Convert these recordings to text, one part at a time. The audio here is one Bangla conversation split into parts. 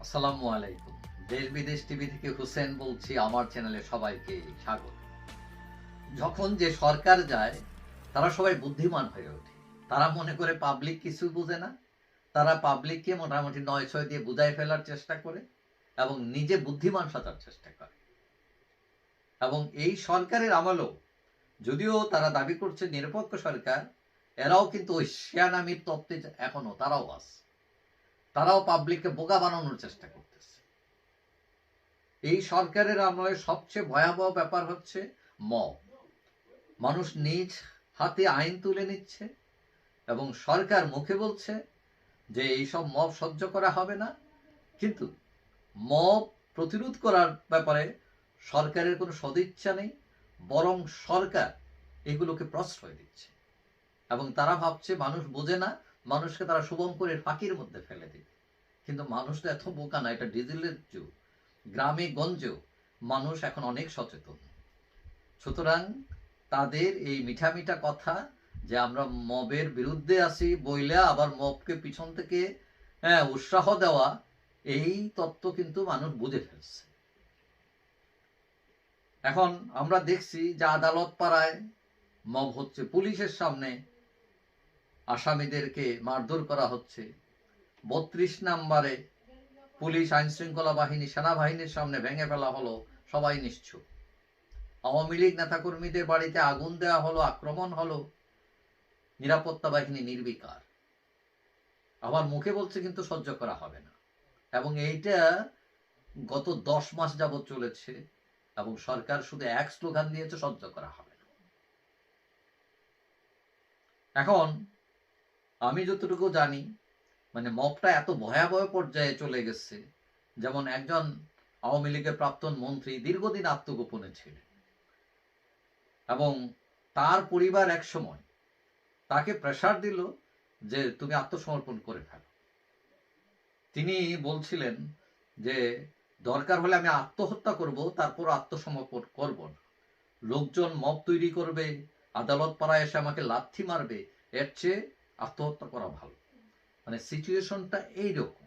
আসসালামু আলাইকুম। দেশ বিদেশ টিভি থেকে হুসেন বলছি, আমার চ্যানেলে সবাইকে স্বাগত। যখন যে সরকার যায়, তারা সবাই বুদ্ধিমান হয়ে ওঠে। তারা মনে করে পাবলিক কিছু বুঝে না। তারা পাবলিককে মোটামুটি নয় ছয় দিয়ে বুঝাই ফেলার চেষ্টা করে এবং নিজে বুদ্ধিমান সাজার চেষ্টা করে। এবং এই সরকারের আমলেও যদিও তারা দাবি করছে নিরপেক্ষ সরকার, এরাও কিন্তু ওই শিয়ানামির তত্ত্বে এখনও তারাও আছে। তারাও পাবলিককে বোকা বানানোর চেষ্টা করতেছে। এই সরকারের আমলে সবচেয়ে ভয়াবহ ব্যাপার হচ্ছে মব। মানুষ নিজ হাতে আইন তুলে নিচ্ছে এবং সরকার মুখে বলছে যে এইসব মব সহ্য করা হবে না। কিন্তু মব প্রতিরোধ করার ব্যাপারে সরকারের কোনো সদিচ্ছা নেই, বরং সরকার এগুলোকে প্রশ্রয় দিচ্ছে। এবং তারা ভাবছে মানুষ বোঝে না মানুষকে তারা শুভঙ্করের ফাঁকির মধ্যে ফেলে দিবে। কিন্তু মানুষ তো এত বোকা না, এটা ডিজিটালের যুগ। গ্রামে গঞ্জেও মানুষ এখন অনেক সচেতন। সুতরাং তাদের এই মিঠা মিঠা কথা যে আমরা মবের বিরুদ্ধে আছি বইলে আবার মবকে পিছন থেকে হ্যাঁ উৎসাহ দেওয়া, এই তত্ত্ব কিন্তু মানুষ বুঝে ফেলছে। এখন আমরা দেখছি যে আদালত পাড়ায় মব হচ্ছে পুলিশের সামনে। আসামিদেরকে মারধর করা হচ্ছে। বত্রিশ নাম্বারে পুলিশ আইন শৃঙ্খলা বাহিনী সেনাবাহিনীর সামনে ভেঙে ফেলা হলো, সবাই নিশ্চুপ। আওয়ামী লীগ নেতাকর্মীদের বাড়িতে আগুন দেওয়া হলো, আক্রমণ হলো, নিরাপত্তা বাহিনী নির্বিকার। আবার মুখে বলছে কিন্তু সহ্য করা হবে না। এবং এইটা গত দশ মাস যাবৎ চলেছে এবং সরকার শুধু এক স্লোগান দিয়েছে, সহ্য করা হবে না। এখন আমি যতটুকু জানি মানে মপটা এত ভয়াবহ পর্যায়ে চলে গেছে, যেমন একজন আওয়ামী লীগের প্রাক্তন মন্ত্রী দীর্ঘদিন আত্মগোপনে ছিলেন। এবং তার পরিবার এক সময় তাকে প্রেসার দিল যে তুমি আত্মসমর্পণ করে ফেলো। তিনি বলছিলেন যে, দরকার হলে আমি আত্মহত্যা করব, তারপর আত্মসমর্পণ করব না। লোকজন মব তৈরি করবে, আদালত পাড়ায় এসে আমাকে লাথি মারবে, এর চেয়ে আত্মহত্যা করা ভালো। মানে সিচুয়েশনটা এইরকম।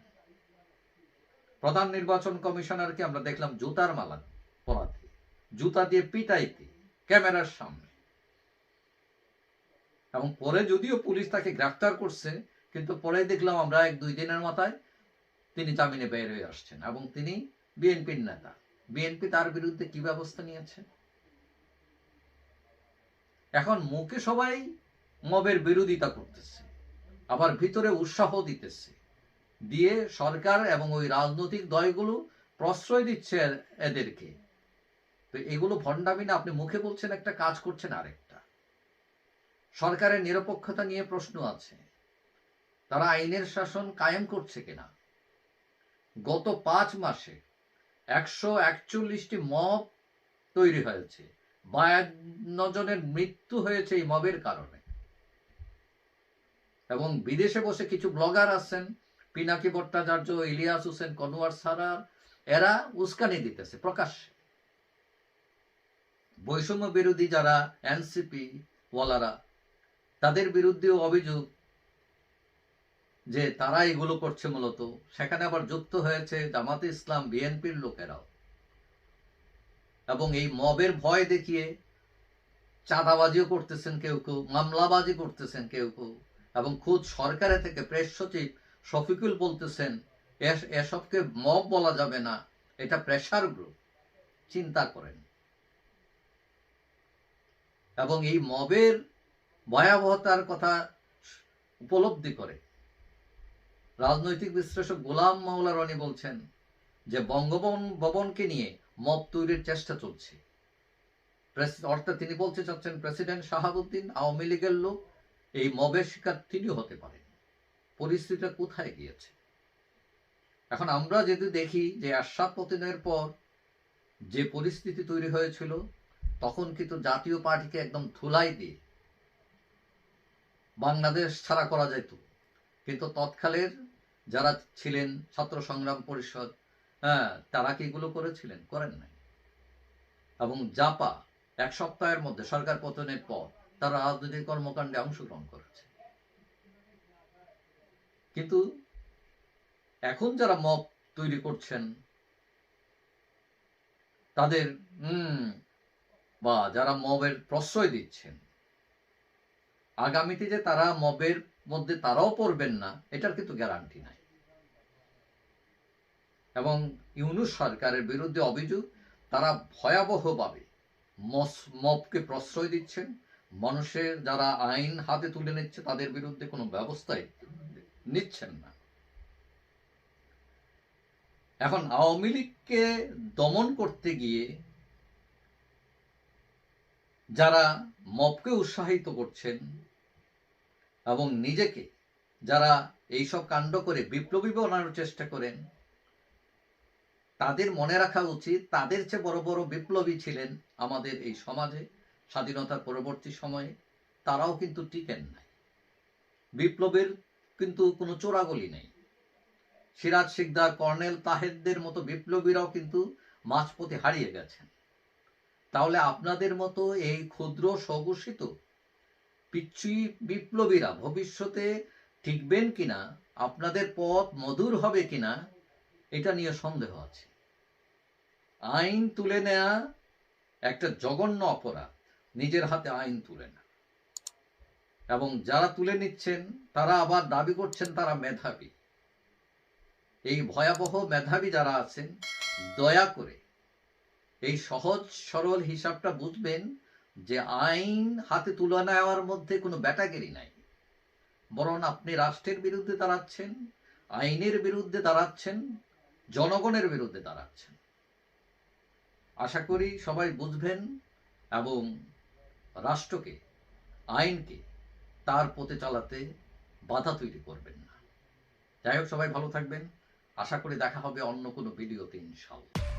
প্রধান নির্বাচন কমিশনারকে আমরা দেখলাম জুতার মালা পরাতে, জুতা দিয়ে পিটাইতে ক্যামেরার সামনে। এবং পরে যদিও পুলিশ তাকে গ্রেফতার করছে, কিন্তু পরে দেখলাম আমরা এক দুই দিনের মাথায় তিনি জামিনে বের হয়ে আসছেন এবং তিনি বিএনপির নেতা। বিএনপি তার বিরুদ্ধে কি ব্যবস্থা নিয়েছে এখন মুখে সবাই মবের বিরোধিতা করতেছে। আবার ভিতরে উৎসাহ দিতেছে। দিয়ে সরকার এবং ওই রাজনৈতিক দলগুলো প্রশ্রয় দিচ্ছে এদেরকে। তো এগুলো ভণ্ডামি না আপনি মুখে বলছেন একটা কাজ করছেন আরেকটা। সরকারের নিরপেক্ষতা নিয়ে প্রশ্ন আছে। তারা আইনের শাসন কায়েম করছে কিনা? গত পাঁচ মাসে একশো একচল্লিশটি মব তৈরি হয়েছে। বায়ান্ন জনের মৃত্যু হয়েছে এই মবের কারণে। এবং বিদেশে বসে কিছু ব্লগার আছেন, পিনাকি ভট্টাচার্য, ইলিয়াস হোসেন, কনোয়ার সারার, এরা উস্কানি দিতেছে প্রকাশ্যে। বৈষম্য বিরোধী যারা এনসিপি ওয়ালারা, তাদের বিরুদ্ধেও অভিযোগ যে তারা এগুলো করছে মূলত। সেখানে আবার যুক্ত হয়েছে জামাতে ইসলাম, বিএনপির লোকেরাও। এবং এই মবের ভয় দেখিয়ে চাঁদাবাজিও করতেছেন কেউ কেউ, মামলাবাজি করতেছেন কেউ কেউ। এবং খুদ সরকারের থেকে প্রেস সচিব শফিকুল বলতেছেন এসবকে মব বলা যাবে না, এটা প্রেশার গ্রুপ চিন্তা করেন। এবং এই মবের ভয়াবহতার কথা উপলব্ধি করে। রাজনৈতিক বিশ্লেষক গোলাম মাওলা রনি বলছেন যে, বঙ্গবন, ভবনকে নিয়ে মব তৈরির চেষ্টা চলছে। অর্থাৎ তিনি বলতে চাচ্ছেন, প্রেসিডেন্ট শাহাবুদ্দিন আওয়ামী লীগের লোক এই মবের শিকার তিনিও হতে পারেন। পরিস্থিতিটা কোথায় গিয়েছে? এখন আমরা যদি দেখি যে আশাদ পতনের পর যে পরিস্থিতি তৈরি হয়েছিল, তখন কিন্তু জাতীয় পার্টিকে একদম ধুলাই দিয়ে বাংলাদেশ ছাড়া করা যেত। কিন্তু তৎকালের যারা ছিলেন ছাত্র সংগ্রাম পরিষদ হ্যাঁ তারা কি এগুলো করেছিলেন? করেন নাই। এবং জাপা এক সপ্তাহের মধ্যে সরকার পতনের পর তারা রাজনৈতিক কর্মকাণ্ডে অংশগ্রহণ করেছে। কিন্তু এখন যারা মব তৈরি করছেন, তাদের, হুম, বা যারা মবের প্রশ্রয় দিচ্ছেন, আগামীতে যে তারা মবের মধ্যে তারাও পড়বেন না, এটার কিন্তু গ্যারান্টি নাই। এবং ইউনুস সরকারের বিরুদ্ধে অভিযোগ, তারা ভয়াবহভাবে মবকে প্রশ্রয় দিচ্ছেন মানুষের যারা আইন হাতে তুলে নিচ্ছে, তাদের বিরুদ্ধে কোনো ব্যবস্থাই নিচ্ছেন না। এখন আওয়ামী লীগকে দমন করতে গিয়ে যারা মবকে উৎসাহিত করছেন এবং নিজেকে যারা এইসব কাণ্ড করে বিপ্লবী বানানোর চেষ্টা করেন, তাদের মনে রাখা উচিত, তাদের চেয়ে বড় বড় বিপ্লবী ছিলেন আমাদের এই সমাজে। স্বাধীনতার পরবর্তী সময়ে তারাও কিন্তু টিকেন নাই। বিপ্লবের কিন্তু কোনো চোরাগলি নেই। সিরাজ শিকদার, কর্নেল তাহেরদের মতো বিপ্লবীরাও কিন্তু মাঝপথে হারিয়ে গেছেন। তাহলে আপনাদের মতো এই ক্ষুদ্র, স্বঘোষিত পিচ্ছুই বিপ্লবীরা ভবিষ্যতে টিকবেন কিনা, আপনাদের পথ মধুর হবে কিনা, এটা নিয়ে সন্দেহ আছে। আইন তুলে নেয়া একটা জঘন্য অপরাধ। নিজের হাতে আইন তুলে না এবং যারা তুলে নিচ্ছেন, তারা আবার দাবি করছেন তারা মেধাবী। এই ভয়াবহ মেধাবী যারা আছেন, দয়া করে এই সহজ সরল হিসাবটা বুঝবেন যে আইন হাতে তুলে নেওয়ার মধ্যে কোনো ব্যাটাগেরি নাই। বরং আপনি রাষ্ট্রের বিরুদ্ধে দাঁড়াচ্ছেন, আইনের বিরুদ্ধে দাঁড়াচ্ছেন, জনগণের বিরুদ্ধে দাঁড়াচ্ছেন। আশা করি সবাই বুঝবেন এবং রাষ্ট্রকে, আইনকে তার পথে চালাতে বাধা তৈরি করবেন না। যাই হোক, সবাই ভালো থাকবেন। আশা করি দেখা হবে অন্য কোনো ভিডিওতে ইনশাল্লাহ